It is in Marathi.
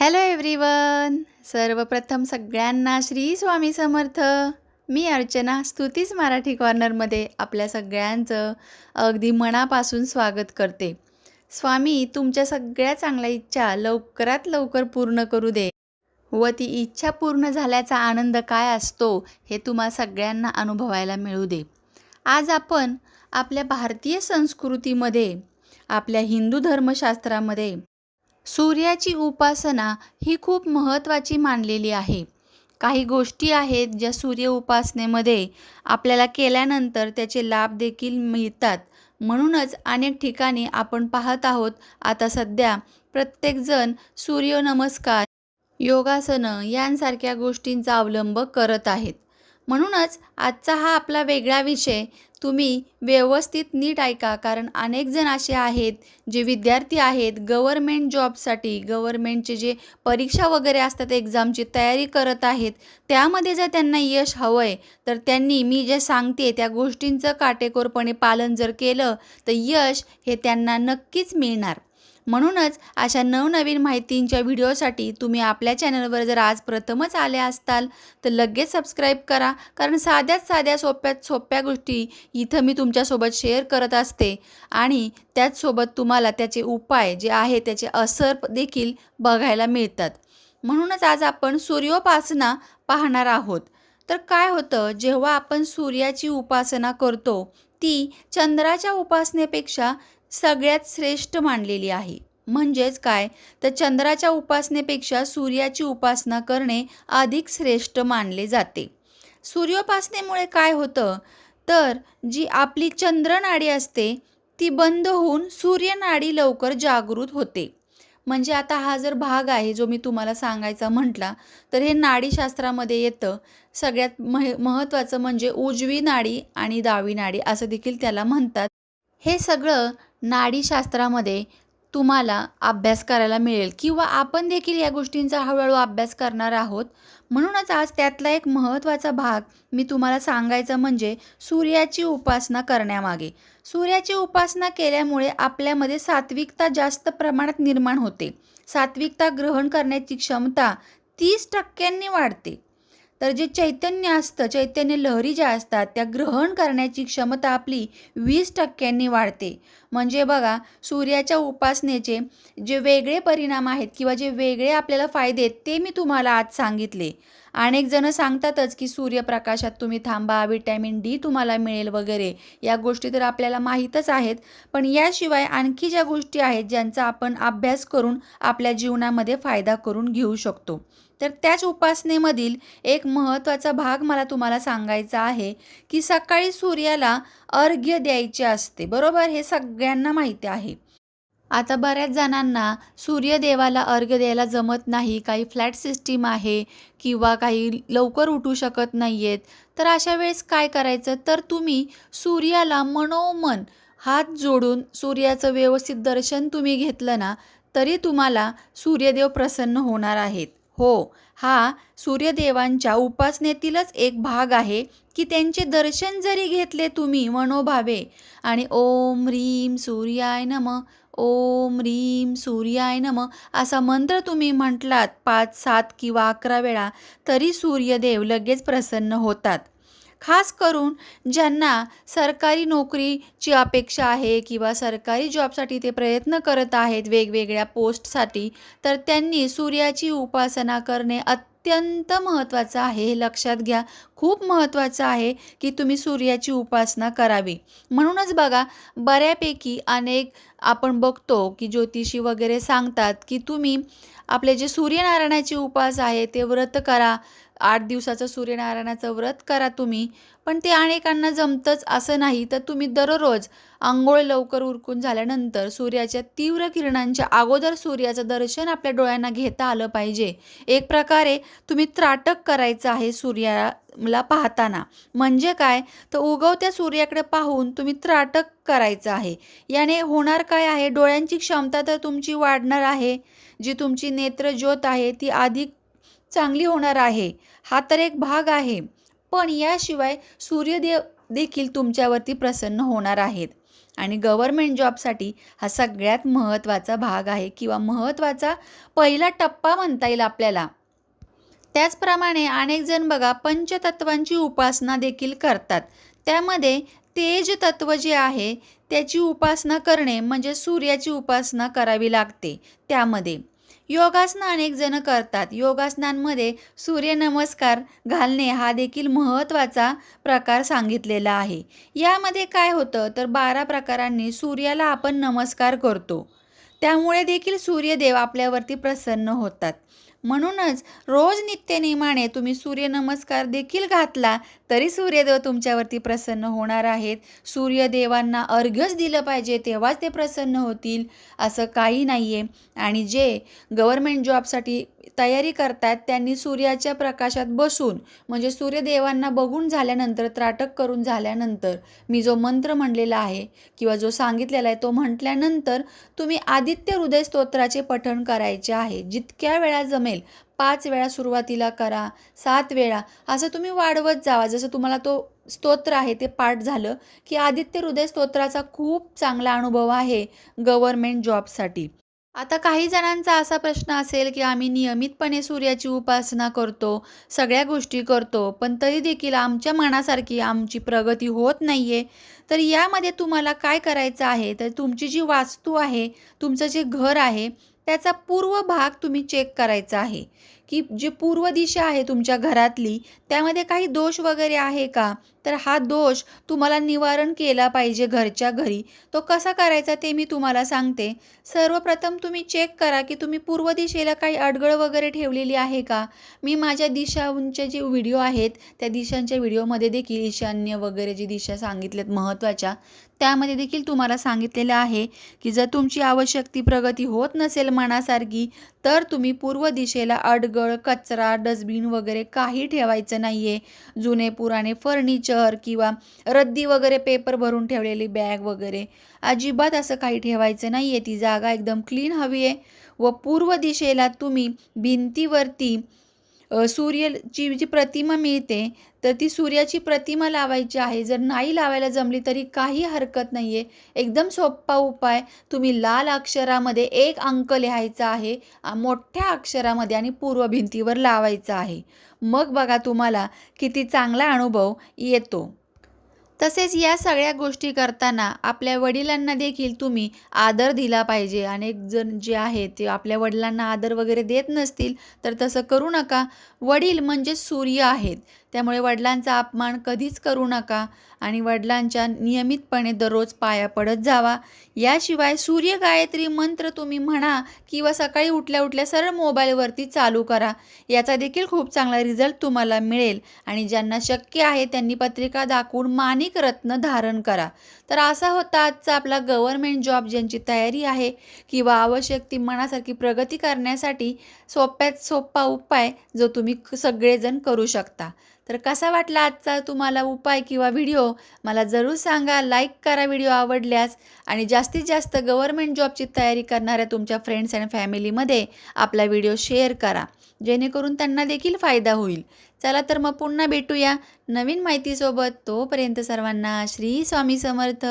हॅलो एव्हरीवन सर्वप्रथम सगळ्यांना श्री स्वामी समर्थ. मी अर्चना स्तुतीच मराठी कॉर्नरमध्ये आपल्या सगळ्यांचं अगदी मनापासून स्वागत करते. स्वामी तुमच्या सगळ्या चांगल्या इच्छा लवकरात लवकर पूर्ण करू दे व ती इच्छा पूर्ण झाल्याचा आनंद काय असतो हे तुम्हा सगळ्यांना अनुभवायला मिळू दे. आज आपण आपल्या भारतीय संस्कृतीमध्ये आपल्या हिंदू धर्मशास्त्रामध्ये सूर्याची उपासना ही खूप महत्त्वाची मानलेली आहे. काही गोष्टी आहेत ज्या सूर्य उपासनेमध्ये आपल्याला केल्यानंतर त्याचे लाभ देखील मिळतात. म्हणूनच अनेक ठिकाणी आपण पाहत आहोत आता सध्या प्रत्येकजण सूर्यनमस्कार योगासनं यांसारख्या गोष्टींचा अवलंब करत आहेत. म्हणूनच आजचा हा आपला वेगळा विषय तुम्ही व्यवस्थित नीट ऐका कारण अनेक जण असे आहेत जे विद्यार्थी आहेत गव्हर्मेंट जॉबसाठी गव्हर्मेंटचे जे परीक्षा वगैरे असतात एक्झामची तयारी करत आहेत त्यामध्ये जर त्यांना यश हवं आहे तर त्यांनी मी जे सांगते त्या गोष्टींचं काटेकोरपणे पालन जर केलं तर यश हे त्यांना नक्कीच मिळणार. म्हणूनच अशा नवनवीन माहितींच्या व्हिडिओसाठी तुम्ही आपल्या चॅनलवर जर आज प्रथमच आले असताल तर लगेच सबस्क्राईब करा. कारण साध्याच साध्या सोप्यात सोप्या गोष्टी इथं मी तुमच्यासोबत शेअर करत असते. आणि त्याचसोबत तुम्हाला त्याचे उपाय जे आहे त्याचे असर देखील बघायला मिळतात. म्हणूनच आज आपण सूर्योपासना पाहणार आहोत. तर काय होतं जेव्हा आपण सूर्याची उपासना करतो ती चंद्राच्या उपासनेपेक्षा सगळ्यात श्रेष्ठ मानलेली आहे. म्हणजेच काय? तर चंद्राच्या उपासनेपेक्षा सूर्याची उपासना करणे अधिक श्रेष्ठ मानले जाते. सूर्योपासनेमुळे काय होतं? तर जी आपली चंद्रनाडी असते ती बंद होऊन सूर्यनाडी लवकर जागृत होते. म्हणजे आता हा जर भाग आहे जो मी तुम्हाला सांगायचा म्हटला तर हे नाडीशास्त्रामध्ये येतं. सगळ्यात मह महत्त्वाचं म्हणजे उजवी नाडी आणि डावी नाडी असं देखील त्याला म्हणतात. हे सगळं नाडीशास्त्रामध्ये तुम्हाला अभ्यास करायला मिळेल किंवा आपण देखील या गोष्टींचा हळूहळू अभ्यास करणार आहोत. म्हणूनच आज त्यातला एक महत्त्वाचा भाग मी तुम्हाला सांगायचा म्हणजे सूर्याची उपासना करण्यामागे. सूर्याची उपासना केल्यामुळे आपल्यामध्ये सात्विकता जास्त प्रमाणात निर्माण होते. सात्विकता ग्रहण करण्याची क्षमता तीस टक्क्यांनी वाढते. तर जे चैतन्य असतं चैतन्य लहरी ज्या असतात त्या ग्रहण करण्याची क्षमता आपली वीस टक्क्यांनी वाढते. म्हणजे बघा सूर्याच्या उपासनेचे जे वेगळे परिणाम आहेत किंवा जे वेगळे आपल्याला फायदे आहेत ते मी तुम्हाला आज सांगितले. अनेक जण सांगतातच की सूर्यप्रकाशात तुम्ही थांबा विटॅमिन डी तुम्हाला मिळेल वगैरे. या गोष्टी तर आपल्याला माहीतच आहेत. पण याशिवाय आणखी ज्या गोष्टी आहेत ज्यांचा आपण अभ्यास करून आपल्या जीवनामध्ये फायदा करून घेऊ शकतो. तर त्याच उपासनेमधील एक महत्त्वाचा भाग मला तुम्हाला सांगायचा आहे की सकाळी सूर्याला अर्घ्य द्यायचे असते. बरोबर? हे सगळ्यांना माहिती आहे. आता बऱ्याच जणांना सूर्यदेवाला अर्घ्य द्यायला जमत नाही काही फ्लॅट सिस्टीम आहे किंवा काही लवकर उठू शकत नाही आहेत तर अशा वेळेस काय करायचं? तर तुम्ही सूर्याला मनोमन हात जोडून सूर्याचं व्यवस्थित दर्शन तुम्ही घेतलं ना तरी तुम्हाला सूर्यदेव प्रसन्न होणार आहेत. हो हा सूर्यदेवांच्या उपासनेतीलच एक भाग आहे की त्यांचे दर्शन जरी घेतले तुम्ही मनोभावे आणि ओम ह्रीम सूर्याय नम ओम ह्रीम सूर्याय नम असा मंत्र तुम्ही म्हटलात पाच सात किंवा अकरा वेळा तरी सूर्यदेव लगेच प्रसन्न होतात. खास करून ज्यांना सरकारी नोकरीची अपेक्षा आहे किंवा सरकारी जॉबसाठी ते प्रयत्न करत आहेत वेगवेगळ्या पोस्टसाठी तर त्यांनी सूर्याची उपासना करणे अत्यंत महत्त्वाचं आहे. हे लक्षात घ्या खूप महत्त्वाचं आहे की तुम्ही सूर्याची उपासना करावी. म्हणूनच बघा बऱ्यापैकी अनेक आपण बघतो की ज्योतिषी वगैरे सांगतात की तुम्ही आपले जे सूर्यनारायणाचे उपास आहे ते व्रत करा आठ दिवसाचं सूर्यनारायणाचं व्रत करा तुम्ही पण ते अनेकांना जमतंच असं नाही तर तुम्ही दररोज आंघोळ लवकर उरकून झाल्यानंतर सूर्याच्या तीव्र किरणांच्या अगोदर सूर्याचं दर्शन आपल्या डोळ्यांना घेता आलं पाहिजे. एक प्रकारे तुम्ही त्राटक करायचं आहे सूर्याला पाहताना. म्हणजे काय? तर उगवत्या सूर्याकडे पाहून तुम्ही त्राटक करायचं आहे. याने होणार काय आहे? डोळ्यांची क्षमता तर तुमची वाढणार आहे. जी तुमची नेत्रज्योत आहे ती अधिक चांगली होणार आहे. हा तर एक भाग आहे. पण याशिवाय सूर्यदेव देखील तुमच्यावरती प्रसन्न होणार आहेत. आणि गव्हर्मेंट जॉबसाठी हा सगळ्यात महत्त्वाचा भाग आहे किंवा महत्त्वाचा पहिला टप्पा म्हणता येईल आपल्याला. त्याचप्रमाणे अनेक जण बघा पंचतत्वांची उपासना देखील करतात. त्यामध्ये तेज तत्व जे आहे त्याची उपासना करणे म्हणजे सूर्याची उपासना करावी लागते. त्यामध्ये योगासनं अनेक जण करतात. योगासनांमध्ये सूर्यनमस्कार घालणे हा देखील महत्त्वाचा प्रकार सांगितलेला आहे. यामध्ये काय होतं? तर बारा प्रकारांनी सूर्याला आपण नमस्कार करतो. त्यामुळे देखील सूर्यदेव आपल्यावरती प्रसन्न होतात. म्हणूनच रोज नित्यनेमाने तुम्ही सूर्यनमस्कार देखील घातला तरी सूर्यदेव तुमच्यावरती प्रसन्न होणार आहेत. सूर्यदेवांना अर्घ्यच दिलं पाहिजे तेव्हाच ते प्रसन्न होतील असं काही नाही आहे आणि जे गव्हर्मेंट जॉबसाठी तयारी करतात त्यांनी सूर्याच्या प्रकाशात बसून म्हणजे सूर्यदेवांना बघून झाल्यानंतर त्राटक करून झाल्यानंतर मी जो मंत्र म्हणलेला आहे किंवा जो सांगितलेला आहे तो म्हटल्यानंतर तुम्ही आदित्य हृदय स्तोत्राचे पठण करायचे आहे. जितक्या वेळा जमेल पाच वेळा सुरुवातीला करा सात वेळा असं तुम्ही वाढवत जावा. जसं तुम्हाला तो स्तोत्र आहे ते पाठ झालं की आदित्य हृदय स्तोत्राचा खूप चांगला अनुभव आहे गव्हर्मेंट जॉबसाठी. आता काही जणांचा असा प्रश्न असेल की आम्ही नियमितपणे सूर्याची उपासना करतो सगळ्या गोष्टी करतो पण तरी देखील आमच्या मनासारखी आमची प्रगती होत नाही आहे तर यामध्ये तुम्हाला काय करायचं आहे? तर तुमची जी वास्तू आहे तुमचं जे घर आहे त्याचा पूर्व भाग तुम्ही चेक करायचा आहे. की जी पूर्व दिशा आहे तुमच्या घरातली त्यामध्ये काही दोष वगैरे आहे का? तर हा दोष तुम्हाला निवारण केला पाहिजे घरच्या घरी. तो कसा करायचा ते मी तुम्हाला सांगते. सर्वप्रथम तुम्ही चेक करा की तुम्ही पूर्व दिशेला काही अडगळ वगैरे ठेवलेली आहे का? मी माझ्या दिशांचे जे व्हिडिओ आहेत त्या दिशांच्या व्हिडिओमध्ये देखील ईशान्य वगैरे जी दिशा सांगितल्यात महत्त्वाच्या त्यामध्ये देखील तुम्हाला सांगितलेलं आहे की जर तुमची आवश्यक ती प्रगती होत नसेल मनासारखी तर तुम्ही पूर्व दिशेला अडगळ कचरा डस्टबिन वगैरे काही ठेवायचं नाही आहे जुने पुराणे फर्निचर किंवा रद्दी वगैरे पेपर भरून ठेवलेली बॅग वगैरे. अजिबात असं काही ठेवायचं नाही आहे ती जागा एकदम क्लीन हवी आहे. व पूर्व दिशेला तुम्ही भिंतीवरती सूर्यची जी प्रतिमा मिळते तर ती सूर्याची प्रतिमा लावायची आहे. जर नाही लावायला जमली तरी काही हरकत नाही आहे एकदम सोपा उपाय तुम्ही लाल अक्षरामध्ये एक अंक लिहायचा आहे मोठ्या अक्षरामध्ये आणि पूर्व भिंतीवर लावायचा आहे. मग बघा तुम्हाला किती चांगला अनुभव येतो. तसेच या सगळ्या गोष्टी करताना आपल्या वडिलांना देखील तुम्ही आदर दिला पाहिजे. अनेक जण जे आहेत ते आपल्या वडिलांना आदर वगैरे देत नसतील तर तसं करू नका. वडील म्हणजे सूर्य आहेत. त्यामुळे वडिलांचा अपमान कधीच करू नका आणि वडिलांच्या नियमितपणे दररोज पाया पडत जावा. याशिवाय सूर्य गायत्री मंत्र तुम्ही म्हणा किंवा सकाळी उठल्या उठल्या सरळ मोबाईलवरती चालू करा. याचा देखील खूप चांगला रिझल्ट तुम्हाला मिळेल आणि ज्यांना शक्य आहे त्यांनी पत्रिका दाखवून मानिक रत्न धारण करा. तर असा होता आजचा आपला गव्हर्मेंट जॉब ज्यांची तयारी आहे किंवा आवश्यक ती मनासारखी प्रगती करण्यासाठी सोप्यात सोपा उपाय जो तुम्ही सगळेजण करू शकता. तर कसा वाटला आजचा तुम्हाला उपाय किंवा व्हिडिओ? मला जरूर सांगा. लाईक करा व्हिडिओ आवडल्यास. आणि जास्तीत जास्त गव्हर्मेंट जॉबची तयारी करणाऱ्या तुमच्या फ्रेंड्स अँड फॅमिलीमध्ये आपला व्हिडिओ शेअर करा. जेणेकरून त्यांना देखील फायदा होईल. चला तर मग पुन्हा भेटूया नवीन माहितीसोबत. तोपर्यंत सर्वांना श्री स्वामी समर्थ.